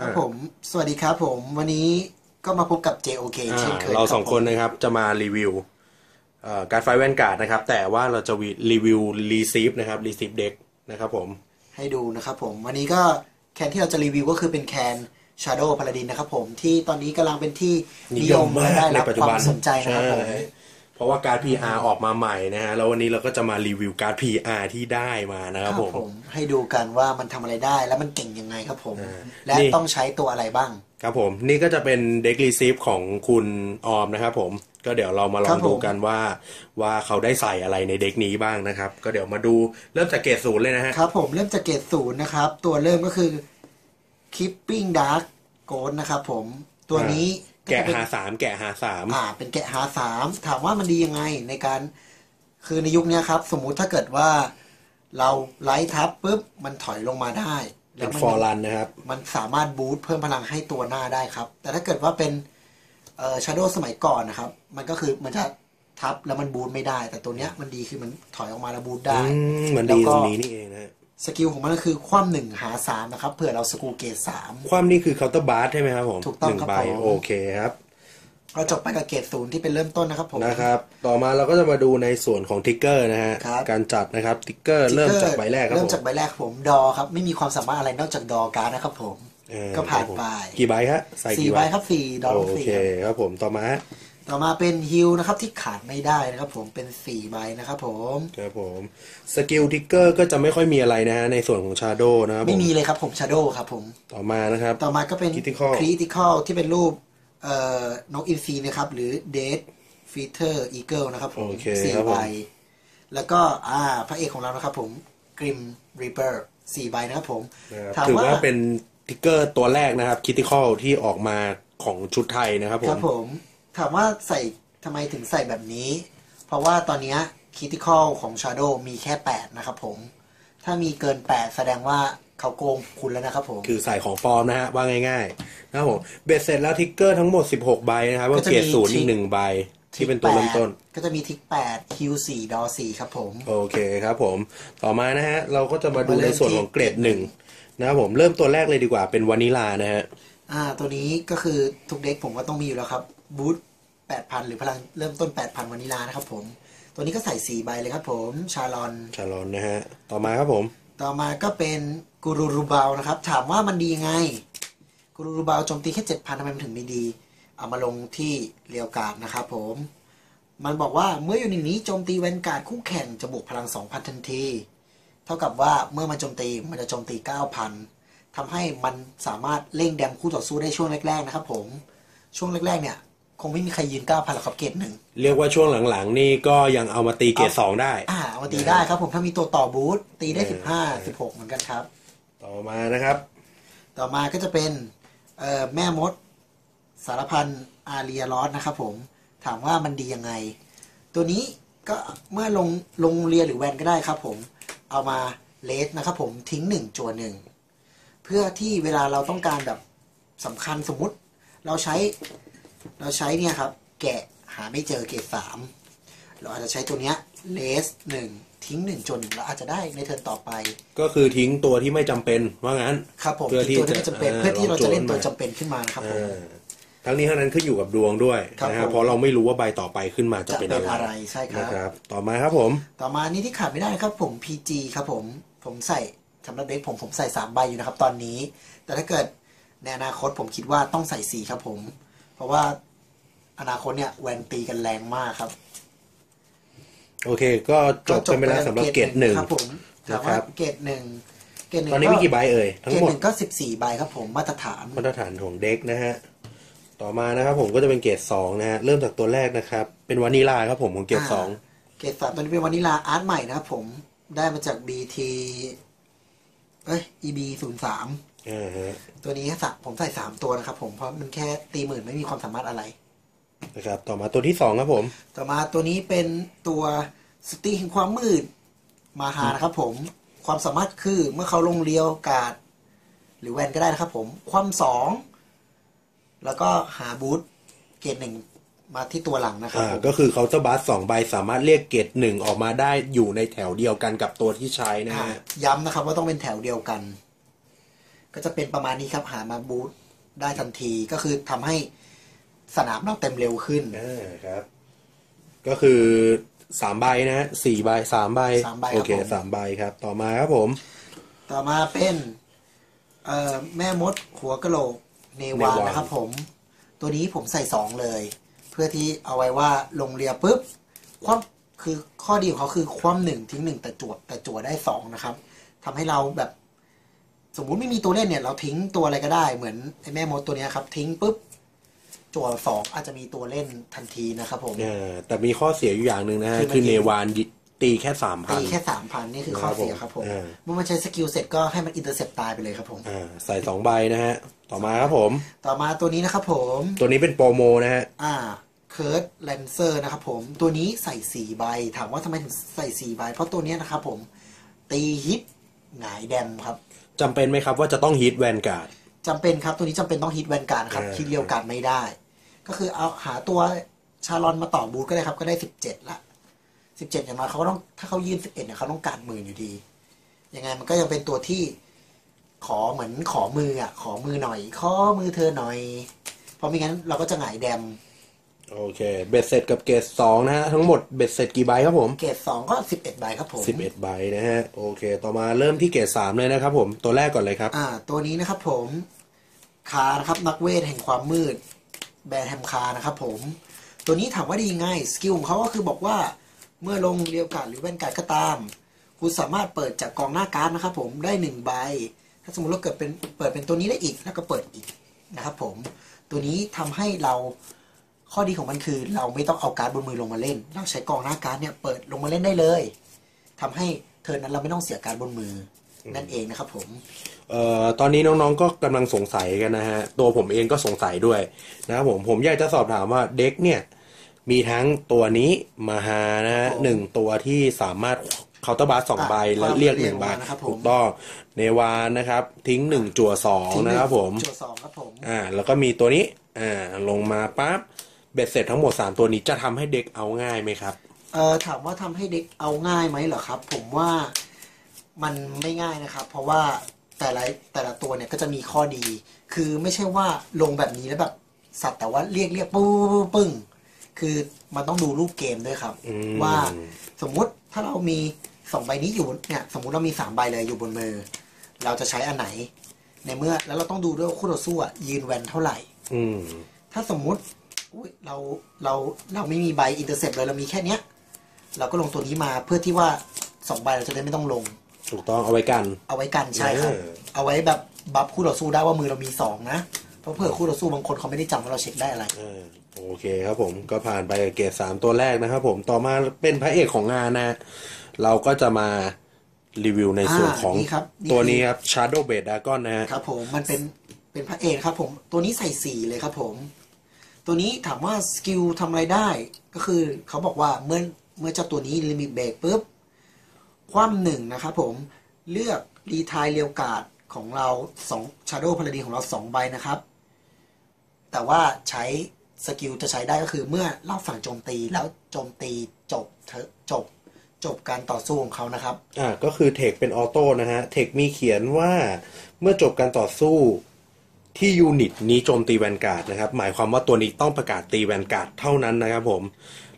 ครับผม สวัสดีครับผม วันนี้ก็มาพบกับ JOK อ่าเช่นเคยเราสองบผมคนนะครับจะมารีวิวเอ่อการไฟแวนการ์ดนะครับ แต่ว่าเราจะรีวิวรีซีฟนะครับรีซีฟเด็กนะครับผม ให้ดูนะครับผม วันนี้ก็แคนที่เราจะรีวิวก็คือเป็นแคน Shadow Paladin นะครับผมที่ตอนนี้กำลังเป็นที่นิยมและได้ในรับปัจจุควาบันมสนใจนะครับผมใช่ เพราะว่าการ์ด PR ออกมาใหม่นะฮะแล้ววันนี้เราก็จะมารีวิวการ์ด PR ที่ได้มานะคครัรับบผมผม ให้ดูกันว่ามันทำอะไรได้และมันเก่งยังไงครับผมอ่าและนี่ต้องใช้ตัวอะไรบ้าง ครับผมนี่ก็จะเป็นเด็กรีซีฟของคุณออมนะครับผมก็เดี๋ยวเรามาลครัองบผมดูกันว่าว่าเขาได้ใส่อะไรในเด็กนี้บ้างนะครับ ก็เดี๋ยวมาดูเริ่มจากเกรดศูนย์เลยนะฮะครับผมเริ่มจากเกรดศูนย์นะครับ ตัวเริ่มก็คือ Keeping Dark Ghost นะครับผมตัวนี้ แกะจเป็นหาสามแกะหาสามอ่า เป็นแกะหาสามถามว่ามันดียังไงในการ คือในยุคเนี้ยครับ สมมุติถ้าเกิดว่า เราไลท์ทับปุ๊บมันถอยลงมาได้เป็แล้วนมัฟอร์รันนะครับ มันสามารถบูสต์เพิ่มพลังให้ตัวหน้าได้ครับ แต่ถ้าเกิดว่าเป็นเอ่อชาโดสมัยก่อนนะครับ มันก็คือมันจะทับแล้วมันบูสต์ไม่ได้ แต่ตัวเนี้ยมันดีคือมันถอยออกมาแล้วบูสต์ได้อืมมันแล้วดีก็ตรงนี้นี่เองนะฮะ สกิลของมันก็คือคว่ำหนึ่งหาสามนะครับเผื่อเราสกรูเกตสาม ความนี่คือเคาน์เตอร์บาร์ใช่ไหมครับผมถูกต้องหนึ่งครับใบผม โอเคครับเราจบไปกับเกตศูนย์ที่เป็นเริ่มต้นนะครับผม นะครับ ต่อมาเราก็จะมาดูในส่วนของทิกเกอร์นะฮะครับ การจัดนะครับทิกเกอร์เริ่มจากใบแรกครับเริ่ผมมจากใบแรกครับผมดอครับ ไม่มีความสามารถอะไรนอกจากดอการ์ดนะครับผม เออก็ผ่านไป กี่ใบฮะใส่สี่กี่ใบครับสี่ดอลโอสี่เคครับผมต่อมาฮะ ต่อมาเป็นฮิลนะครับที่ขาดไม่ได้นะครับ ผมเป็นสี่ใบนะครับผมครับผมสกิลทิกเกอร์ก็จะไม่ค่อยมีอะไรนะฮะในส่วนของชาโดนะครับไม่ผมมีเลยครับผมชาโดครับผมต่อมานะครับ ต่อมาก็เป็น Critical คริติคอลที่เป็นรูปเอ่อนกอินทรีนะครับ หรือเดดฟีเ t อร์อีเกิลนะครับผมโอเคสี่ครับผมใบแล้วก็อ่าพระเอกของเรานะครับผมกริมรีเปอร์สี่ใบนะครับผมนะครับถามถือว่าว่าเป็นทิกเกอร์ตัวแรกนะครับคิติคอลที่ออกมาของชุดไทยนะครับผครัมบผม ถามว่าใส่ทำไมถึงใส่แบบนี้ เพราะว่าตอนเนี้คิติคอลของ Shadow มีแค่ 8 นะครับผม ถ้ามีเกิน 8 แสดงว่าเขาโกงคุณแล้วนะครับผม คือใส่ของปลอมนะฮะ ว่าง่ายๆนะครับผม เบ็ดเสร็จแล้วทิกเกอร์ทั้งหมด 16 ใบนะครับก็ก็จะเกรดมีศูนย์ทิอีกกหนึ่งใบ ที่เป็นตัวเริ่มต้น ก็จะมีทิก8 Q4 ดอ4ครับผม โอเคครับผม ต่อมานะฮะ เราก็จะมาดูมาเริ่ในมส่วนที่ของเกรดหนึ่งนะครับผม เริ่มตัวแรกเลยดีกว่าเป็นวานิลานะฮะ อ่า ตัวนี้ก็คือทุกเด็กผมก็ต้องมีอยู่แล้วครับบูท 8,000 หรือพลังเริ่มต้น 8,000วานิลานะครับผม ตัวนี้ก็ใส่4ใบเลยครับผมชาลอน ชาลอนนะฮะ ต่อมาครับผม ต่อมาก็เป็นกูรูรูบาลนะครับ ถามว่ามันดียังไงกูรูรูบาลโจมตีแค่เจ็ดพันทำไมมันถึงไม่ดี เอามาลงที่เรียวการ์ดนะครับผม มันบอกว่าเมื่ออยู่ในนี้โจมตีแวนการ์ดคู่แข่งจะบวกพลัง 2,000 ทันที เท่ากับว่าเมื่อมันโจมตีมันจะโจมตี 9,000ทำให้มันสามารถเร่งแดมคู่ต่อสู้ได้ช่วงแรกๆนะครับผม ช่วงแรกๆเนี่ย คงไม่มีใครยืน9,000หรอกครับเกรดหนึ่งเรียกว่าช่วงหลังๆ นี่ก็ยังเอามาตีเกรดสองได้ อ่าเอามาตีได้ครับผมถ้ามีตัวต่อบูทตีได้15 16เหมือนกันครับ ต่อมานะครับ ต่อมาก็จะเป็นเอ่อแม่มดสารพันอาเรียรอสนะครับผมถามว่ามันดียังไง ตัวนี้ก็เมื่อลงลงเรียหรือแวนก็ได้ครับ ผม เอามาเลสนะครับผมทิ้งหนึ่งจัวหนึ่งเพื่อที่เวลาเราต้องการแบบสำคัญสมมุติ เราใช้ เราใช้เนี่ยครับ แกะหาไม่เจอเกรดสามเราอาจจะใช้ตัวเนี้ยเลสหนึ่งทิ้งหนึ่งจนงเราอาจจะได้ในเทิร์นต่อไป ก็คือทิ้งตัวที่ไม่จำเป็นว่างั้น ครับผมเพื่อที่ตัวที่ไม่จำเป็นจะเพื่อที่เราจะเล่นเอ่อตัวลองโจทย์จำเป็นขึ้นมานะครับผม อ่าทั้งนี้ทั้งนั้นขึ้นอยู่กับดวงด้วยครับนะฮะผมเพราะเราไม่รู้ว่าใบต่อไปขึ้นมาจะจะเป็นเป็นอะไรอะไรใช่ครับนะครับต่อมาครับผมต่อมานี่ที่ขาดไม่ได้นะครับผม PG ครับผม ผมใส่สำหรับเด็กผมผมใส่สามใบอยู่นะครับตอนนี้ แต่ถ้าเกิดในอนาคตผมคิดว่าต้องใส่สี่ครับผม เพราะว่าอนาคตเนี่ยแวนตีกันแรงมากครับ โอเค ก็จบไปแล้วสำหรับเกรดหนึ่งครับผมถามนะคว่ารับเกรดหนึ่งเกรดหนึ่งตอนนี้มีกี่ใบเอ่ยทั้งเกรดหมหดนึ่งก็สิบสี่ใบครับผมมาตรฐานมาตรฐานของเด็กนะฮะต่อมานะครับผมก็จะเป็นเกรดสองนะฮะเริ่มจากตัวแรกนะครับ เป็นวานิลาครับผมของเกรดสองเกรดสามตัวนี้เป็นวานิลาอาร์ตใหม่นะครับผมได้มาจาก BT เอ้ย EB ศูนย์สามอ่าฮะ ตัวนี้สักผมใส่สามตัวนะครับ ผมเพราะมันแค่ตีหมื่นไม่มีความสามารถอะไรนะครับ ต่อมาตัวที่สองครับผม ต่อมาตัวนี้เป็นตัวสตีแห่งความมืดมาหานะครับผมความสามารถคือเมื่อเขาลงเลียวการ์ดหรือแวนก็ได้นะครับผม ความสองแล้วก็หาบูทเกรดหนึ่งมาที่ตัวหลังนะครับอ่าผมก็คือเคาน์เตอร์บัสสองใบสามารถเรียกเกรดหนึ่งออกมาได้อยู่ในแถวเดียวกันกับตัวที่ใช้นะอ่าฮะย้ำนะครับว่าต้องเป็นแถวเดียวกัน ก็จะเป็นประมาณนี้ครับหามาบูทได้ทันทีก็คือทำให้สนามเราเต็มเร็วขึ้น อ่าครับ ก็คือสามใบนะฮะสี่ใบสามใบสามใบครับโอเคผม สามใบครับ ต่อมาครับผม ต่อมาเป็นเอ่อแม่มดหัวกะโหลกเนวาเนวานะครับผม ตัวนี้ผมใส่สองเลย เพื่อที่เอาไว้ว่าลงเรือปุ๊บคว่ำคือข้อดีของเขาคือคว่ำหนึ่งทิ้งหนึ่งแต่จวดแต่จวดได้สองนะครับทำให้เราแบบ สมมุติไม่มีตัวเล่นเนี่ยเราทิ้งตัวอะไรก็ได้เหมือนไอ้แม่มดตัวเนี้ยครับ ทิ้งปุ๊บจวดสองอาจจะมีตัวเล่นทันทีนะครับผมอ่าแต่มีข้อเสียอยู่อย่างหนึ่งนะฮะคือมันคือเนวานตีแค่สามพัตีนแค่สามพันนี่คือข้อเสียครับผมอ่าเมื่อมันใช้สกิลเสร็จก็ให้มันอินเตอร์เซปตายไปเลยครับผมอ่าใส่สองใบนะฮะ ต่อมาครับผม ต่อมาตัวนี้นะครับผม ตัวนี้เป็นโปรโมนะฮะ อ่าเคิร์ดแลนเซอร์นะครับผมตัวนี้ใส่สี่ใบ ถามว่าทำไมถึงใส่สี่ใบ เพราะตัวเนี้ยนะครับผม ตีฮิตหงายแดมครับ จำเป็นไหมครับว่าจะต้องฮิตแวนการ์ดจำเป็นครับตัวนี้จำเป็นต้องฮิตแวนการ์ดครับอ่าฮิตเรียวการ์ดไม่ได้ ก็คือเอาหาตัวชาลอนมาต่อบูทก็ได้ครับ ก็ได้สิบเจ็ดละสิบเจ็ดอย่างมาเขาก็ต้องถ้าเขายืนสิบเอ็ดเนี่ยเขาต้องการหมื่นอยู่ดียังไงมันก็ยังเป็นตัวที่ขอเหมือนขอมืออะขอมือหน่อยขอมือเธอหน่อย เพราะไม่งั้นเราก็จะหงายแดม โอเค เบ็ดเสร็จกับเกรดสองนะฮะ ทั้งหมดเบ็ดเสร็จกี่ใบครับผม เกรดสองก็สิบเอ็ดใบครับผมสิบเอ็ดใบนะฮะ โอเค ต่อมาเริ่มที่เกรดสามเลยนะครับผม ตัวแรกก่อนเลยครับ อ่า ตัวนี้นะครับผมคานะครับนักเวทแห่งความมืด แบรนด์แฮมคานะครับผม ตัวนี้ถามว่าดีไงสกิลของเขาก็คือบอกว่าเมื่อลงเรียวการดหรือแว่นการดก็ตาม คุณสามารถเปิดจากกองหน้าการ์ดนะครับผมได้หนึ่งใบ ถ้าสมมติเราเกิดเป็นเปิดเป็นตัวนี้ได้อีกแล้วก็เปิดอีกนะครับผม ตัวนี้ทำให้เรา ข้อดีของมันคือเราไม่ต้องเอาการ์ดบนมือลงมาเล่น เราใช้กองหน้าการ์ดเนี่ยเปิดลงมาเล่นได้เลยทำให้เทิร์นนั้นเราไม่ต้องเสียการ์ดบนมืออนั่นเองนะครับผมเอ่อตอนนี้น้องๆก็กำลังสงสัยกันนะฮะตัวผมเองก็สงสัยด้วยนะครับผมผมอยากจะสอบถามว่าเด็กเนี่ยมีทั้งตัวนี้มาฮานะฮะครับผมหนึ่งตัวที่สามารถเคาน์เตอร์บาร์สองอะใบความแล้วเรียกหนึ่งเรียกใบมานะครับผมถูกต้องเนวานนะครับ ทิ้งหนึ่งจั่วสองนะครับผมจุดสองครับผมอ่าแล้วก็มีตัวนี้อ่าลงมาปั๊บ เบ็ดเสร็จทั้งหมดสามตัวนี้จะทำให้เด็กเอาง่ายไหมครับเอ่อถามว่าทำให้เด็กเอาง่ายไหมเหรอครับ ผมว่ามันไม่ง่ายนะครับ เพราะว่าแต่ละแต่ละตัวเนี่ยก็จะมีข้อดี คือไม่ใช่ว่าลงแบบนี้แล้วแบบสัตว์แต่ว่าเรียกเรียกปุ้งปึ้งคือมันต้องดูรูปเกมด้วยครับอืมว่าสมมุติถ้าเรามีสองใบนี้อยู่เนี่ยสมมุติเรามีสามใบเลยอยู่บนมือ เราจะใช้อันไหน ในเมื่อแล้วเราต้องดูด้วยว่าคู่ต่อสู้อะยืนแวนเท่าไหร่อืมถ้าสมมุติ อุ๊ยเราเราเราไม่มีใบอินเตอร์เซปเลยเรามีแค่เนี้ย เราก็ลงตัวนี้มาเพื่อที่ว่าสองใบเราจะได้ไม่ต้องลง ถูกต้องเอาไว้กัน เอาไว้กันใช่ครับ เออ เอาไว้แบบบัฟคู่ต่อสู้ได้ว่ามือเรามีสองนะเพราะเผื่อคู่ต่อสู้บางคนเขาไม่ได้จำว่าเราเช็คได้อะไร เออโอเคครับผมก็ผ่านไปกับเกรดสามตัวแรกนะครับผมต่อมาเป็นพระเอกของงานนะ เราก็จะมารีวิวในส่วนอ่าของนี่ครับนี่ ตัวคือนี้ครับ Shadow b a d Dragon นะฮะ ครับผมมันเป็นเป็นพระเอกครับผมตัวนี้ใส่สี่เลยครับผม ตัวนี้ถามว่าสกิลทำอะไรได้ ก็คือเขาบอกว่าเมื่อเมื่อเจ้าตัวนี้ลิมิตเบรกปุ๊บ คว่ำหนึ่งนะครับผมเลือกรีทายเรียวกาดของเราสองชาโดว์พาราดีของเราสองใบนะครับ แต่ว่าใช้สกิลจะใช้ได้ก็คือเมื่อเราฝั่งโจมตีแล้วโจมตีจบเถอะจบจบการต่อสู้ของเขานะครับ อ่าก็คือเทคเป็นออโต้นะฮะ เทคมีเขียนว่าเมื่อจบการต่อสู้ ที่ยูนิตนี้โจมตีแวนการ์ดนะครับ หมายความว่าตัวนี้ต้องประกาศตีแวนการ์ดเท่านั้นนะครับผม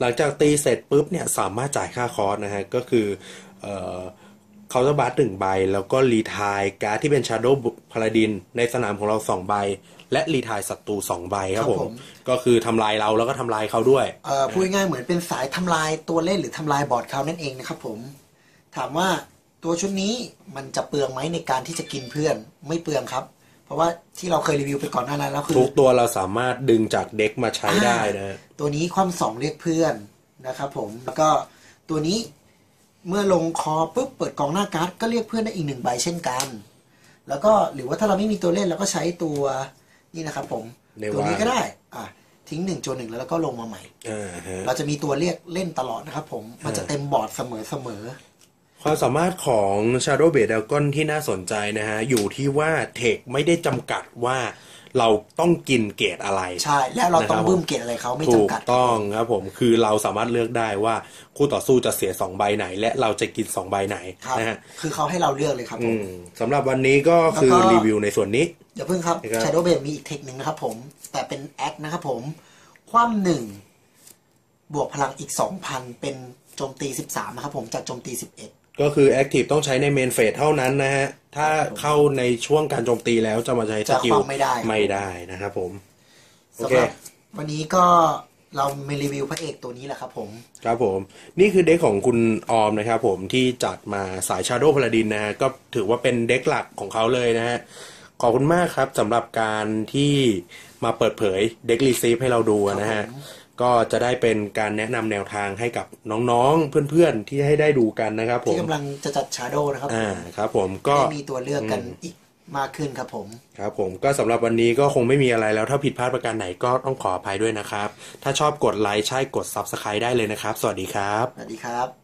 หลังจากตีเสร็จปุ๊บเนี่ยสามารถจ่ายค่าคอร์สนะฮะก็คือเอ่อเคาน์เตอร์บาร์หนึ่งใบ แล้วก็รีทายการ์ดที่เป็นชาร์โดพาราดินในสนามของเราสองใบ และรีทายศัตรูสองใบครับครับผผมมก็คือทำลายเราแล้วก็ทำลายเขาด้วยเอ่อพูดง่ายๆเหมือนเป็นสายทำลายตัวเล่นหรือทำลายบอร์ดเขานั่นเองนะครับผม ถามว่าตัวชุดนี้มันจะเปลืองไหมในการที่จะกินเพื่อนไม่เปลืองครับเพ ราะว่าที่เราเคยรีวิวไปก่อนหน้านั้นแล้วคือทุกตัวเราสามารถดึงจากเด็กมาใช้ได้นะฮะตัวนี้ความสองเรียกเพื่อนนะครับผมแล้วก็ตัวนี้เมื่อลงคอปุ๊บเปิดกองหน้าการ์ดก็เรียกเพื่อนได้อีกหนึ่งใบเช่นกัน แล้วก็หรือว่าถ้าเราไม่มีตัวเล่นเราก็ใช้ตัวนี่นะครับผมเนวาตัวนี้ก็ได้อะทิ้งหนึ่งจนหนึ่งแล้วก็ลงมาใหม่อ่าฮะเราจะมีตัวเรียกเล่นตลอดนะครับผมมันจะเต็มบอร์ดเสมอเสมอ ความสามารถของ Shadow b a d Dragon ที่น่าสนใจนะฮะ อยู่ที่ว่าเทคไม่ได้จำกัดว่าเราต้องกินเกรดอะไร ใช่ แล้วเราต้องนะครับบึ้มเกตอะไรเขาไม่ถูกจำกัดต้องครับผมคือเราสามารถเลือกได้ว่าคู่ต่อสู้จะเสียสองใบไหน และเราจะกินสองใบไหนครับนะฮะคือเขาให้เราเลือกเลยครับผอืมมสำหรับวันนี้ก็คือแล้วก็รีวิวในส่วนนี้ เดี๋ยวเพิ่งครับนะครับ Shadow b a มีอีกเทคหนึ่งนะครับผม แต่เป็นแอคนะครับผม คว่ำหนึ่งบวกพลังอีกสองพันเป็นโจมตีสิบสามนะครับผมจากโจมตีสิบเอ็ด ก็คือแอคทีฟต้องใช้ในเมนเฟสเท่านั้นนะฮะ ถ้าเข้าในช่วงการโจมตีแล้วจะมาใช้สจะกิลความไม่ได้ ไม่ได้นะครับผม โอสำเค หรับวันนี้ก็เรามีรีวิวพระเอกตัวนี้แหละครับผม ครับผม นี่คือเด็กของคุณออมนะครับผมที่จัดมาสาย Shadow Paladin นะฮะก็ถือว่าเป็นเด็กหลักของเขาเลยนะฮะ ขอบคุณมากครับสำหรับการที่ มาเปิดเผยเด็กรีซีฟให้เราดูนะฮะ ก็จะได้เป็นการแนะนำแนวทางให้กับน้องๆ เพื่อนๆ ที่ให้ได้ดูกันนะครับผที่มกำลังจะจัด Shadow นะครับผมอ่าครับผมก็ได้มีตัวเลือกกันอีกมากขึ้นครับผม ครับผมก็สำหรับวันนี้ก็คงไม่มีอะไรแล้วถ้าผิดพลาดประการไหนก็ต้องขออภัยด้วยนะครับ ถ้าชอบกดไลค์ใช่กด Subscribe ได้เลยนะครับ สวัสดีครับ สวัสดีครับ